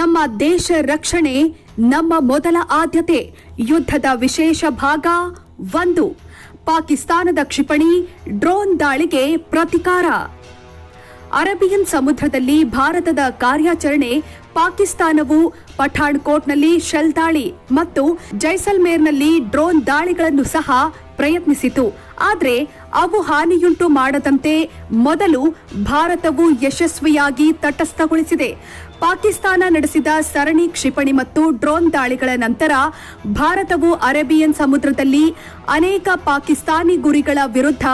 ನಮ್ಮ ದೇಶ ರಕ್ಷಣೆ, ನಮ್ಮ ಮೊದಲ ಆದ್ಯತೆ, ಯುದ್ಧದ ವಿಶೇಷ ಭಾಗ ಒಂದು. ಪಾಕಿಸ್ತಾನದ ಕ್ಷಿಪಣಿ, ಡ್ರೋನ್ ದಾಳಿಗೆ ಪ್ರತಿಕಾರ. ಅರೇಬಿಯನ್ ಸಮುದ್ರದಲ್ಲಿ ಭಾರತದ ಕಾರ್ಯಾಚರಣೆ, ಪಾಕಿಸ್ತಾನವು ಪಠಾಣ್ಕೋಟ್ನಲ್ಲಿ ಶೆಲ್ ದಾಳಿ ಮತ್ತು ಜೈಸಲ್ಮೇರ್ನಲ್ಲಿ ಡ್ರೋನ್ ದಾಳಿಗಳನ್ನು ಸಹ ಪ್ರಯತ್ನಿಸಿತು. ಆದರೆ ಅವು ಹಾನಿಯುಂಟು ಮಾಡದಂತೆ ಮೊದಲು ಭಾರತವು ಯಶಸ್ವಿಯಾಗಿ ತಟಸ್ಥಗೊಳಿಸಿದೆ. ಪಾಕಿಸ್ತಾನ ನಡೆಸಿದ ಸರಣಿ ಕ್ಷಿಪಣಿ ಮತ್ತು ಡ್ರೋನ್ ದಾಳಿಗಳ ನಂತರ ಭಾರತವು ಅರೇಬಿಯನ್ ಸಮುದ್ರದಲ್ಲಿ ಅನೇಕ ಪಾಕಿಸ್ತಾನಿ ಗುರಿಗಳ ವಿರುದ್ಧ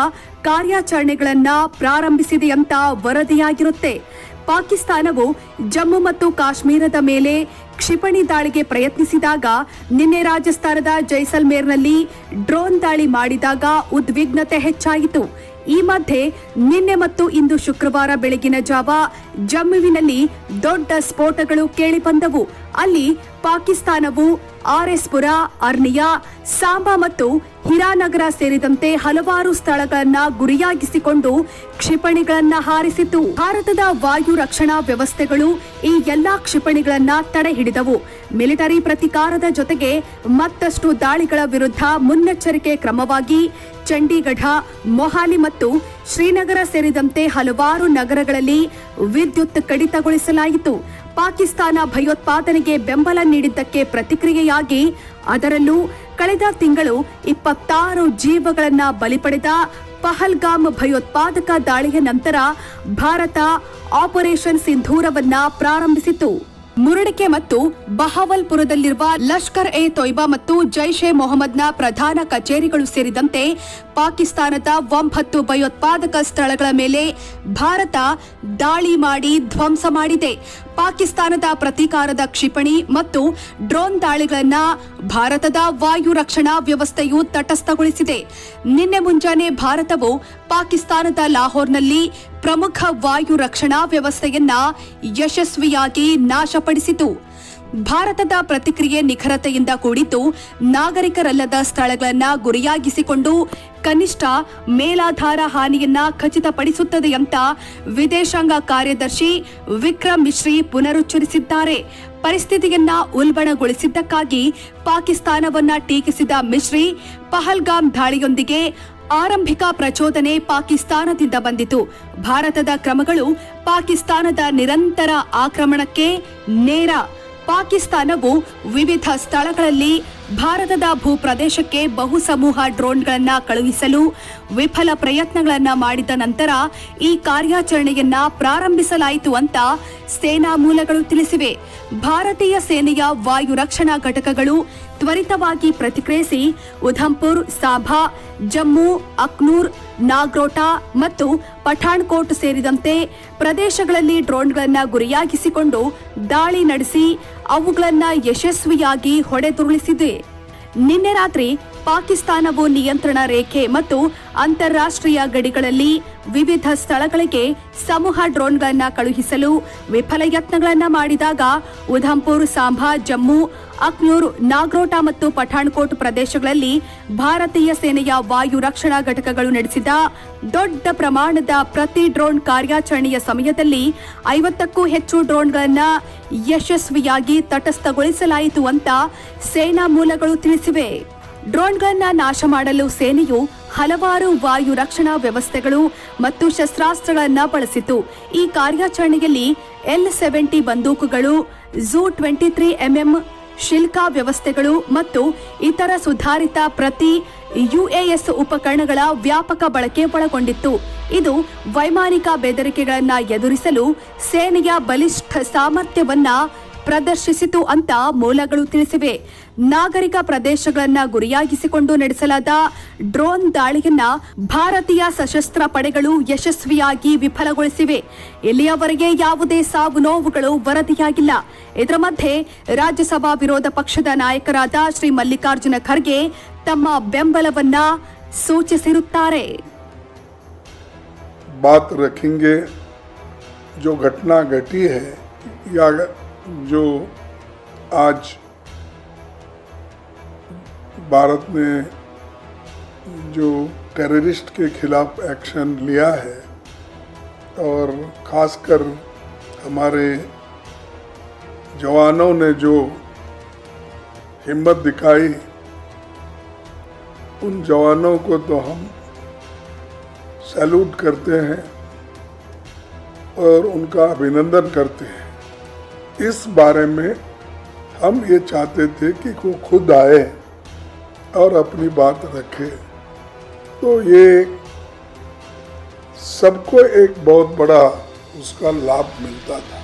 ಕಾರ್ಯಾಚರಣೆಗಳನ್ನು ಪ್ರಾರಂಭಿಸಿದೆ ಅಂತ ವರದಿಯಾಗಿರುತ್ತೆ. ಪಾಕಿಸ್ತಾನವು ಜಮ್ಮು ಮತ್ತು ಕಾಶ್ಮೀರದ ಮೇಲೆ ಕ್ಷಿಪಣಿ ದಾಳಿಗೆ ಪ್ರಯತ್ನಿಸಿದಾಗ ನಿನ್ನೆ ರಾಜಸ್ಥಾನದ ಜೈಸಲ್ಮೇರ್ನಲ್ಲಿ ಡ್ರೋನ್ ದಾಳಿ ಮಾಡಿದಾಗ ಉದ್ವಿಗ್ನತೆ ಹೆಚ್ಚಾಯಿತು. ಈ ಮಧ್ಯೆ ನಿನ್ನೆ ಮತ್ತು ಇಂದು ಶುಕ್ರವಾರ ಬೆಳಗಿನ ಜಾವ ಜಮ್ಮುವಿನಲ್ಲಿ ದೊಡ್ಡ ಸ್ಫೋಟಗಳು ಕೇಳಿಬಂದವು. ಅಲ್ಲಿ ಪಾಕಿಸ್ತಾನವು ಆರ್ಎಸ್ಪುರ ಅರ್ನಿಯಾ, ಸಾಂಬಾ ಮತ್ತು ಹಿರಾನಗರ ಸೇರಿದಂತೆ ಹಲವಾರು ಸ್ಥಳಗಳನ್ನ ಗುರಿಯಾಗಿಸಿಕೊಂಡು ಕ್ಷಿಪಣಿಗಳನ್ನ ಹಾರಿಸಿತು ಭಾರತದ ವಾಯು ರಕ್ಷಣಾ ವ್ಯವಸ್ಥೆಗಳು ಈ ಎಲ್ಲಾ ಕ್ಷಿಪಣಿಗಳನ್ನ ತಡೆ ಹಿಡಿದವು. ಮಿಲಿಟರಿ ಪ್ರತಿಕಾರದ ಜೊತೆಗೆ ಮತ್ತಷ್ಟು ದಾಳಿಗಳ ವಿರುದ್ಧ ಮುನ್ನೆಚ್ಚರಿಕೆ ಕ್ರಮವಾಗಿ ಚಂಡೀಗಢ, ಮೊಹಾಲಿ ಮತ್ತು ಶ್ರೀನಗರ ಸೇರಿದಂತೆ ಹಲವಾರು ನಗರಗಳಲ್ಲಿ ವಿದ್ಯುತ್ ಕಡಿತಗೊಳಿಸಲಾಯಿತು. ಪಾಕಿಸ್ತಾನ ಭಯೋತ್ಪಾದನೆಗೆ ಬೆಂಬಲ ನೀಡಿದ್ದಕ್ಕೆ ಪ್ರತಿಕ್ರಿಯೆಯಾಗಿ ಅದರಲ್ಲೂ ಕಳೆದ ತಿಂಗಳು ಇಪ್ಪತ್ತಾರು ಜೀವಗಳನ್ನ ಬಲಿ ಪಡೆದ ಪಹಲ್ಗಾಮ್ ಭಯೋತ್ಪಾದಕ ದಾಳಿಯ ನಂತರ ಭಾರತ ಆಪರೇಷನ್ ಸಿಂಧೂರವನ್ನ ಪ್ರಾರಂಭಿಸಿತು ಮುರಡಿಕೆ ಮತ್ತು ಬಹವಲ್ಪುರದಲ್ಲಿರುವ ಲಷ್ಕರ್ ಎ ತೊಯ್ಬಾ ಮತ್ತು ಜೈಷ್ ಎ ಮೊಹಮ್ಮದ್ನ ಪ್ರಧಾನ ಕಚೇರಿಗಳು ಸೇರಿದಂತೆ ಪಾಕಿಸ್ತಾನದ ಒಂಬತ್ತು ಭಯೋತ್ಪಾದಕ ಸ್ಥಳಗಳ ಮೇಲೆ ಭಾರತ ದಾಳಿ ಮಾಡಿ ಧ್ವಂಸ ಮಾಡಿದೆ. ಪಾಕಿಸ್ತಾನದ ಪ್ರತೀಕಾರದ ಕ್ಷಿಪಣಿ ಮತ್ತು ಡ್ರೋನ್ ದಾಳಿಗಳನ್ನು ಭಾರತದ ವಾಯು ರಕ್ಷಣಾ ವ್ಯವಸ್ಥೆಯು ತಟಸ್ಥಗೊಳಿಸಿದೆ. ನಿನ್ನೆ ಮುಂಜಾನೆ ಭಾರತವು ಪಾಕಿಸ್ತಾನದ ಲಾಹೋರ್ನಲ್ಲಿ ಪ್ರಮುಖ ವಾಯು ರಕ್ಷಣಾ ವ್ಯವಸ್ಥೆಯನ್ನ ಯಶಸ್ವಿಯಾಗಿ ನಾಶಪಡಿಸಿತು. ಭಾರತದ ಪ್ರತಿಕ್ರಿಯೆ ನಿಖರತೆಯಿಂದ ಕೂಡಿದ್ದು, ನಾಗರಿಕರಲ್ಲದ ಸ್ಥಳಗಳನ್ನ ಗುರಿಯಾಗಿಸಿಕೊಂಡು ಕನಿಷ್ಠ ಮೇಲಾಧಾರ ಹಾನಿಯನ್ನ ಖಚಿತಪಡಿಸುತ್ತದೆ ಅಂತ ವಿದೇಶಾಂಗ ಕಾರ್ಯದರ್ಶಿ ವಿಕ್ರಮ್ ಮಿಶ್ರಿ ಪುನರುಚ್ಚರಿಸಿದ್ದಾರೆ. ಪರಿಸ್ಥಿತಿಯನ್ನ ಉಲ್ಬಣಗೊಳಿಸಿದ್ದಕ್ಕಾಗಿ ಪಾಕಿಸ್ತಾನವನ್ನ ಟೀಕಿಸಿದ ಮಿಶ್ರಿ, ಪಹಲ್ಗಾಮ್ ದಾಳಿಯೊಂದಿಗೆ ಆರಂಭಿಕ ಪ್ರಚೋದನೆ ಪಾಕಿಸ್ತಾನದಿಂದ ಬಂದಿತು. ಭಾರತದ ಕ್ರಮಗಳು ಪಾಕಿಸ್ತಾನದ ನಿರಂತರ ಆಕ್ರಮಣಕ್ಕೆ ನೇರ. ಪಾಕಿಸ್ತಾನವು ವಿವಿಧ ಸ್ಥಳಗಳಲ್ಲಿ ಭಾರತದ ಭೂಪ್ರದೇಶಕ್ಕೆ ಬಹುಸಮೂಹ ಡ್ರೋನ್ಗಳನ್ನು ಕಳುಹಿಸಲು ವಿಫಲ ಪ್ರಯತ್ನಗಳನ್ನು ಮಾಡಿದ ನಂತರ ಈ ಕಾರ್ಯಾಚರಣೆಯನ್ನ ಪ್ರಾರಂಭಿಸಲಾಯಿತು ಅಂತ ಸೇನಾ ಮೂಲಗಳು ತಿಳಿಸಿವೆ. ಭಾರತೀಯ ಸೇನೆಯ ವಾಯು ರಕ್ಷಣಾ ಘಟಕಗಳು ತ್ವರಿತವಾಗಿ ಪ್ರತಿಕ್ರಿಯಿಸಿ ಉಧಂಪುರ್, ಸಾಭಾ, ಜಮ್ಮು, ಅಕ್ನೂರ್, ನಾಗ್ರೋಟಾ ಮತ್ತು ಪಠಾಣ್ಕೋಟ್ ಸೇರಿದಂತೆ ಪ್ರದೇಶಗಳಲ್ಲಿ ಡ್ರೋನ್ಗಳನ್ನು ಗುರಿಯಾಗಿಸಿಕೊಂಡು ದಾಳಿ ನಡೆಸಿ ಅವುಗಳನ್ನು ಯಶಸ್ವಿಯಾಗಿ ಹೊಡೆದುರುಳಿಸಿದೆ. ನಿನ್ನೆ ರಾತ್ರಿ ಪಾಕಿಸ್ತಾನವು ನಿಯಂತ್ರಣ ರೇಖೆ ಮತ್ತು ಅಂತಾರಾಷ್ಟ್ರೀಯ ಗಡಿಗಳಲ್ಲಿ ವಿವಿಧ ಸ್ಥಳಗಳಿಗೆ ಸಮೂಹ ಡ್ರೋನ್ಗಳನ್ನು ಕಳುಹಿಸಲು ವಿಫಲ ಯತ್ನಗಳನ್ನು ಮಾಡಿದಾಗ ಉಧಂಪುರ್, ಸಾಂಭಾ, ಜಮ್ಮು ಅಕ್ನೂರ್, ನಾಗ್ರೋಟ ಮತ್ತು ಪಠಾಣ್ಕೋಟ್ ಪ್ರದೇಶಗಳಲ್ಲಿ ಭಾರತೀಯ ಸೇನೆಯ ವಾಯು ರಕ್ಷಣಾ ಘಟಕಗಳು ನಡೆಸಿದ ದೊಡ್ಡ ಪ್ರಮಾಣದ ಪ್ರತಿ ಡ್ರೋನ್ ಕಾರ್ಯಾಚರಣೆಯ ಸಮಯದಲ್ಲಿ ಐವತ್ತಕ್ಕೂ ಹೆಚ್ಚು ಡ್ರೋನ್ಗಳನ್ನು ಯಶಸ್ವಿಯಾಗಿ ತಟಸ್ಥಗೊಳಿಸಲಾಯಿತು ಅಂತ ಸೇನಾ ಮೂಲಗಳು ತಿಳಿಸಿವೆ. ಡ್ರೋನ್ಗಳನ್ನ ನಾಶ ಮಾಡಲು ಸೇನೆಯು ಹಲವಾರು ವಾಯು ರಕ್ಷಣಾ ವ್ಯವಸ್ಥೆಗಳು ಮತ್ತು ಶಸ್ತ್ರಾಸ್ತ್ರಗಳನ್ನು ಬಳಸಿತು. ಈ ಕಾರ್ಯಾಚರಣೆಯಲ್ಲಿ ಎಲ್ ಸೆವೆಂಟಿ ಬಂದೂಕುಗಳು, ZU twenty three MM Shilka ವ್ಯವಸ್ಥೆಗಳು ಮತ್ತು ಇತರ ಸುಧಾರಿತ ಪ್ರತಿ ಯುಎಎಸ್ ಉಪಕರಣಗಳ ವ್ಯಾಪಕ ಬಳಕೆ ಒಳಗೊಂಡಿತ್ತು. ಇದು ವೈಮಾನಿಕ ಬೆದರಿಕೆಗಳನ್ನು ಎದುರಿಸಲು ಸೇನೆಯ ಬಲಿಷ್ಠ ಸಾಮರ್ಥ್ಯವನ್ನ ಪ್ರದರ್ಶಿಸಿತು ಅಂತ ಮೂಲಗಳು ತಿಳಿಸಿವೆ ನಾಗರಿಕ ಪ್ರದೇಶಗಳನ್ನ ಗುರಿಯಾಗಿಸಿಕೊಂಡು ನಡೆಸಲಾದ ಡ್ರೋನ್ ದಾಳಿಯನ್ನ ಭಾರತೀಯ ಸಶಸ್ತ್ರ ಪಡೆಗಳು ಯಶಸ್ವಿಯಾಗಿ ವಿಫಲಗೊಳಿಸಿವೆ ಇಲ್ಲಿಯವರೆಗೆ ಯಾವುದೇ ಸಾವು ನೋವುಗಳು ವರದಿಯಾಗಿಲ್ಲ ಇದರ ಮಧ್ಯೆ ರಾಜ್ಯಸಭಾ ವಿರೋಧ ಪಕ್ಷದ ನಾಯಕರಾದ ಶ್ರೀ ಮಲ್ಲಿಕಾರ್ಜುನ ಖರ್ಗೆ ತಮ್ಮ ಬೆಂಬಲವನ್ನ ಸೂಚಿಸಿರುತ್ತಾರೆ बात रखेंगे जो घटना घटी है या जो आज भारत ने जो टेररिस्ट के खिलाफ एक्शन लिया है और ख़ासकर हमारे जवानों ने जो हिम्मत दिखाई, उन जवानों को तो हम सैल्यूट करते हैं और उनका अभिनंदन करते हैं। इस बारे में हम ये चाहते थे कि वो खुद आए और अपनी बात रखे। तो ये सबको एक बहुत बड़ा उसका लाभ मिलता था।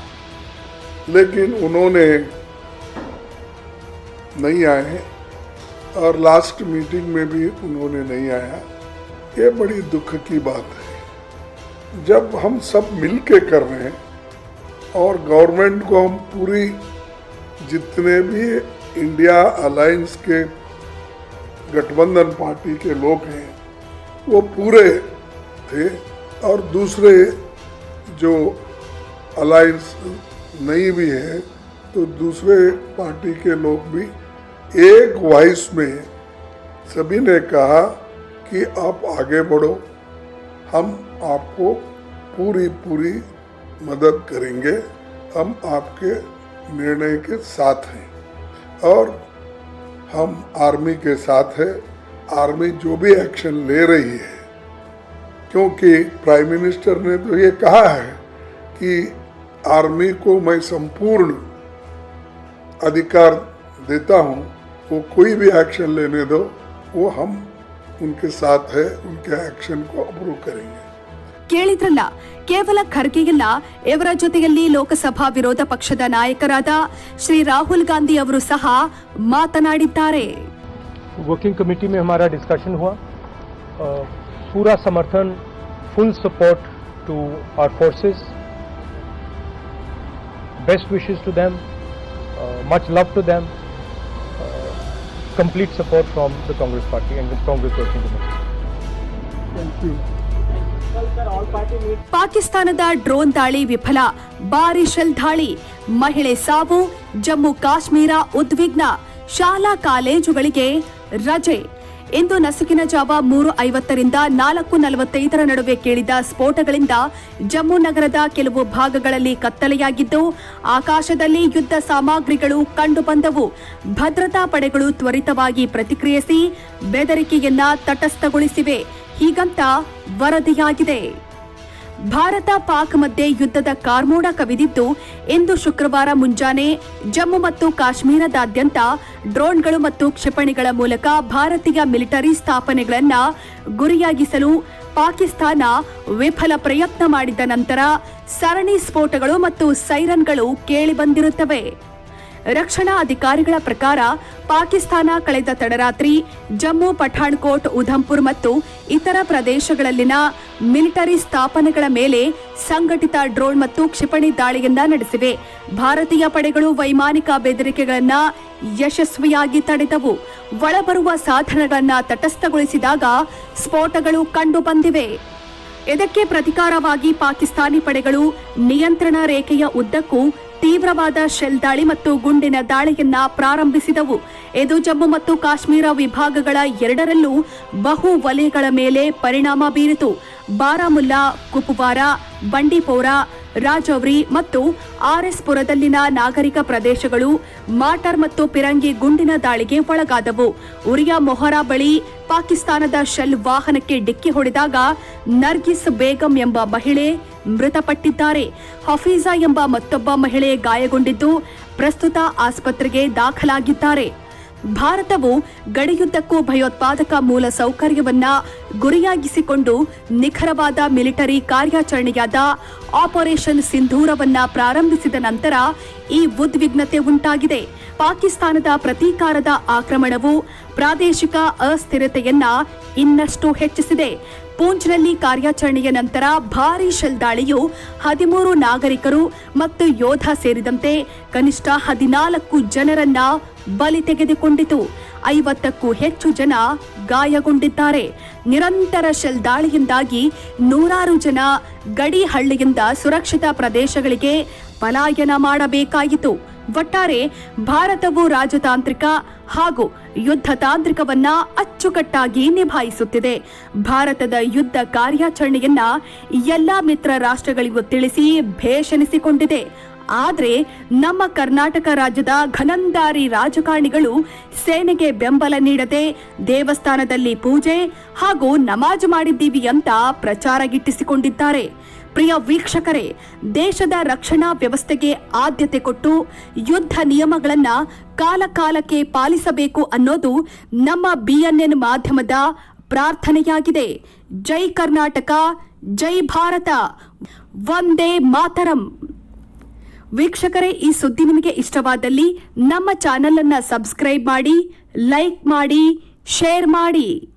लेकिन उन्होंने नहीं आए और लास्ट मीटिंग में भी उन्होंने नहीं आया। ये बड़ी दुख की बात है। जब हम सब मिल के कर रहे हैं और गवर्नमेंट को हम पूरी जितने भी इंडिया अलायंस के गठबंधन पार्टी के लोग हैं, वो पूरे थे। और दूसरे जो अलायंस नहीं भी है तो दूसरे पार्टी के लोग भी। एक वॉइस में सभी ने कहा कि आप आगे बढ़ो। हम आपको पूरी पूरी मदद करेंगे, हम आपके निर्णय के साथ हैं। और हम आर्मी के साथ है। आर्मी जो भी एक्शन ले रही है, क्योंकि प्राइम मिनिस्टर ने तो ये कहा है कि आर्मी को मैं संपूर्ण अधिकार देता हूँ, वो कोई भी एक्शन लेने दो, वो हम उनके साथ है, उनके एक्शन को अप्रूव करेंगे। ಕೇಳಿದ್ರಲ್ಲ ಕೇವಲ ಖರ್ಗೆಯಲ್ಲ ಇವರ ಜೊತೆಯಲ್ಲಿ ಲೋಕಸಭಾ ವಿರೋಧ ಪಕ್ಷದ ನಾಯಕರಾದ ಶ್ರೀ ರಾಹುಲ್ ಗಾಂಧಿ ಅವರು ಸಹ ಮಾತನಾಡಿದ್ದಾರೆ वर्किंग कमेटी में हमारा डिस्कशन हुआ अ, पूरा समर्थन full support to our forces best wishes to them much love to them complete support from the Congress party and Congress working committee ಪಾಕಿಸ್ತಾನದ ಡ್ರೋನ್ ದಾಳಿ ವಿಫಲ, ಭಾರಿ ಶೆಲ್ ದಾಳಿ. ಮಹಿಳೆ ಸಾವು, ಜಮ್ಮು ಕಾಶ್ಮೀರ ಉದ್ವಿಗ್ನ, ಶಾಲಾ ಕಾಲೇಜುಗಳಿಗೆ ರಜೆ. ಇಂದು ನಸುಕಿನ ಜಾವ ಮೂರು ಐವತ್ತರಿಂದ ನಾಲ್ಕು ನಲವತ್ತೈದರ ನಡುವೆ ಕೇಳಿದ ಸ್ಫೋಟಗಳಿಂದ ಜಮ್ಮು ನಗರದ ಕೆಲವು ಭಾಗಗಳಲ್ಲಿ ಕತ್ತಲೆಯಾಗಿದ್ದು, ಆಕಾಶದಲ್ಲಿ ಯುದ್ಧ ಸಾಮಗ್ರಿಗಳು ಕಂಡುಬಂದವು. ಭದ್ರತಾ ಪಡೆಗಳು ತ್ವರಿತವಾಗಿ ಪ್ರತಿಕ್ರಿಯಿಸಿ, ಬೆದರಿಕೆಯನ್ನ ತಟಸ್ಥಗೊಳಿಸಿವೆ. ಹೀಗಂತ ವರದಿಯಾಗಿದೆ. ಭಾರತ ಪಾಕ್ ಮಧ್ಯೆ ಯುದ್ಧದ ಕಾರ್ಮೋಡ ಕವಿದಿದ್ದು, ಇಂದು ಶುಕ್ರವಾರ ಮುಂಜಾನೆ ಜಮ್ಮು ಮತ್ತು ಕಾಶ್ಮೀರದಾದ್ಯಂತ ಡ್ರೋನ್ಗಳು ಮತ್ತು ಕ್ಷಿಪಣಿಗಳ ಮೂಲಕ ಭಾರತೀಯ ಮಿಲಿಟರಿ ಸ್ಥಾಪನೆಗಳನ್ನು ಗುರಿಯಾಗಿಸಲು ಪಾಕಿಸ್ತಾನ ವಿಫಲ ಪ್ರಯತ್ನ ಮಾಡಿದ ನಂತರ ಸರಣಿ ಸ್ಫೋಟಗಳು ಮತ್ತು ಸೈರನ್ಗಳು ಕೇಳಿಬಂದಿರುತ್ತವೆ ರಕ್ಷಣಾ ಅಧಿಕಾರಿಗಳ ಪ್ರಕಾರ ಪಾಕಿಸ್ತಾನ ಕಳೆದ ತಡರಾತ್ರಿ ಜಮ್ಮು ಪಠಾಣ್ಕೋಟ್, ಉಧಂಪುರ್ ಮತ್ತು ಇತರ ಪ್ರದೇಶಗಳಲ್ಲಿನ ಮಿಲಿಟರಿ ಸ್ಥಾಪನೆಗಳ ಮೇಲೆ ಸಂಘಟಿತ ಡ್ರೋನ್ ಮತ್ತು ಕ್ಷಿಪಣಿ ದಾಳಿಯಿಂದ ನಡೆಸಿವೆ. ಭಾರತೀಯ ಪಡೆಗಳು ವೈಮಾನಿಕ ಬೆದರಿಕೆಗಳನ್ನು ಯಶಸ್ವಿಯಾಗಿ ತಡೆದವು. ಒಳಬರುವ ಸಾಧನಗಳನ್ನು ತಟಸ್ಥಗೊಳಿಸಿದಾಗ ಸ್ಫೋಟಗಳು ಕಂಡುಬಂದಿವೆ. ಇದಕ್ಕೆ ಪ್ರತಿಕಾರವಾಗಿ ಪಾಕಿಸ್ತಾನಿ ಪಡೆಗಳು ನಿಯಂತ್ರಣ ರೇಖೆಯ ಉದ್ದಕ್ಕೂ ತೀವ್ರವಾದ ಶೆಲ್ ದಾಳಿ ಮತ್ತು ಗುಂಡಿನ ದಾಳಿಯನ್ನ ಪ್ರಾರಂಭಿಸಿದವು. ಇದು ಜಮ್ಮು ಮತ್ತು ಕಾಶ್ಮೀರ ವಿಭಾಗಗಳ ಎರಡರಲ್ಲೂ ಬಹು ವಲಯಗಳ ಮೇಲೆ ಪರಿಣಾಮ ಬೀರಿತು. ಬಾರಾಮುಲ್ಲಾ, ಕುಪ್ವಾರ, ಬಂಡಿಪೋರ, ರಾಜೌರಿ ಮತ್ತು ಆರ್ಎಸ್ಪುರದಲ್ಲಿನ ನಾಗರಿಕ ಪ್ರದೇಶಗಳು ಮಾಟರ್ ಮತ್ತು ಪಿರಂಗಿ ಗುಂಡಿನ ದಾಳಿಗೆ ಒಳಗಾದವು. ಉರಿಯಾ ಮೊಹರಾ ಬಳಿ ಪಾಕಿಸ್ತಾನದ ಶೆಲ್ ವಾಹನಕ್ಕೆ ಡಿಕ್ಕಿ ಹೊಡೆದಾಗ ನರ್ಗಿಸ್ ಬೇಗಂ ಎಂಬ ಮಹಿಳೆ ಮೃತಪಟ್ಟಿದ್ದಾರೆ. ಹಫೀಜಾ ಎಂಬ ಮತ್ತೊಬ್ಬ ಮಹಿಳೆ ಗಾಯಗೊಂಡಿದ್ದು ಪ್ರಸ್ತುತ ಆಸ್ಪತ್ರೆಗೆ ದಾಖಲಾಗಿದ್ದಾರೆ. ಭಾರತವು ಗಡಿಯುದ್ದಕ್ಕೂ ಭಯೋತ್ಪಾದಕ ಮೂಲ ಸೌಕರ್ಯವನ್ನ ಗುರಿಯಾಗಿಸಿಕೊಂಡು ನಿಖರವಾದ ಮಿಲಿಟರಿ ಕಾರ್ಯಾಚರಣೆಯಾದ ಆಪರೇಷನ್ ಸಿಂಧೂರವನ್ನ ಪ್ರಾರಂಭಿಸಿದ ನಂತರ ಈ ಉದ್ವಿಗ್ನತೆ ಉಂಟಾಗಿದೆ. ಪಾಕಿಸ್ತಾನದ ಪ್ರತೀಕಾರದ ಆಕ್ರಮಣವು ಪ್ರಾದೇಶಿಕ ಅಸ್ಥಿರತೆಯನ್ನ ಇನ್ನಷ್ಟು ಹೆಚ್ಚಿಸಿದೆ. ಪೂಂಚ್ನಲ್ಲಿ ಕಾರ್ಯಾಚರಣೆಯ ನಂತರ ಭಾರೀ ಶೆಲ್ ದಾಳಿಯು ಹದಿಮೂರು ನಾಗರಿಕರು ಮತ್ತು ಯೋಧ ಸೇರಿದಂತೆ ಕನಿಷ್ಠ ಹದಿನಾಲ್ಕು ಜನರನ್ನ ಬಲಿ ತೆಗೆದುಕೊಂಡಿತು. ಐವತ್ತಕ್ಕೂ ಹೆಚ್ಚು ಜನ ಗಾಯಗೊಂಡಿದ್ದಾರೆ. ನಿರಂತರ ಶೆಲ್ ದಾಳಿಯಿಂದಾಗಿ ನೂರಾರು ಜನ ಗಡಿ ಹಳ್ಳಿಯಿಂದ ಸುರಕ್ಷಿತ ಪ್ರದೇಶಗಳಿಗೆ ಪಲಾಯನ ಮಾಡಬೇಕಾಯಿತು. ಒಟ್ಟಾರೆ ಭಾರತವು ರಾಜತಾಂತ್ರಿಕ ಹಾಗೂ ಯುದ್ಧ ತಾಂತ್ರಿಕವನ್ನ ಅಚ್ಚುಕಟ್ಟಾಗಿ ನಿಭಾಯಿಸುತ್ತಿದೆ. ಭಾರತದ ಯುದ್ಧ ಕಾರ್ಯಾಚರಣೆಯನ್ನ ಎಲ್ಲಾ ಮಿತ್ರ ರಾಷ್ಟ್ರಗಳಿಗೂ ತಿಳಿಸಿ ಭೇಷಣಿಸಿಕೊಂಡಿದೆ. ಆದರೆ ನಮ್ಮ ಕರ್ನಾಟಕ ರಾಜ್ಯದ ಘನಂದಾರಿ ರಾಜಕಾರಣಿಗಳು ಸೇನೆಗೆ ಬೆಂಬಲ ನೀಡದೆ ದೇವಸ್ಥಾನದಲ್ಲಿ ಪೂಜೆ ಹಾಗೂ ನಮಾಜ್ ಮಾಡಿದ್ದೀವಿ ಅಂತ ಪ್ರಚಾರ ಗಿಟ್ಟಿಸಿಕೊಂಡಿದ್ದಾರೆ. ಪ್ರಿಯ ವೀಕ್ಷಕರೇ, ದೇಶದ ರಕ್ಷಣಾ ವ್ಯವಸ್ಥೆಗೆ ಆದ್ಯತೆ ಕೊಟ್ಟು ಯುದ್ಧ ನಿಯಮಗಳನ್ನ ಕಾಲಕಾಲಕ್ಕೆ ಪಾಲಿಸಬೇಕು ಅನ್ನೋದು ನಮ್ಮ ಬಿಎನ್ಎನ್ ಮಾಧ್ಯಮದ ಪ್ರಾರ್ಥನೆಯಾಗಿದೆ. ಜೈ ಕರ್ನಾಟಕ, ಜೈ ಭಾರತ. ವಂದೇ ಮಾತರಂ. ವೀಕ್ಷಕರೇ, ಈ ಸುದ್ದಿ ನಿಮಗೆ ಇಷ್ಟವಾದಲ್ಲಿ ನಮ್ಮ ಚಾನೆಲ್ ಅನ್ನ ಸಬ್ಸ್ಕ್ರೈಬ್ ಮಾಡಿ, ಲೈಕ್ ಮಾಡಿ, ಶೇರ್ ಮಾಡಿ.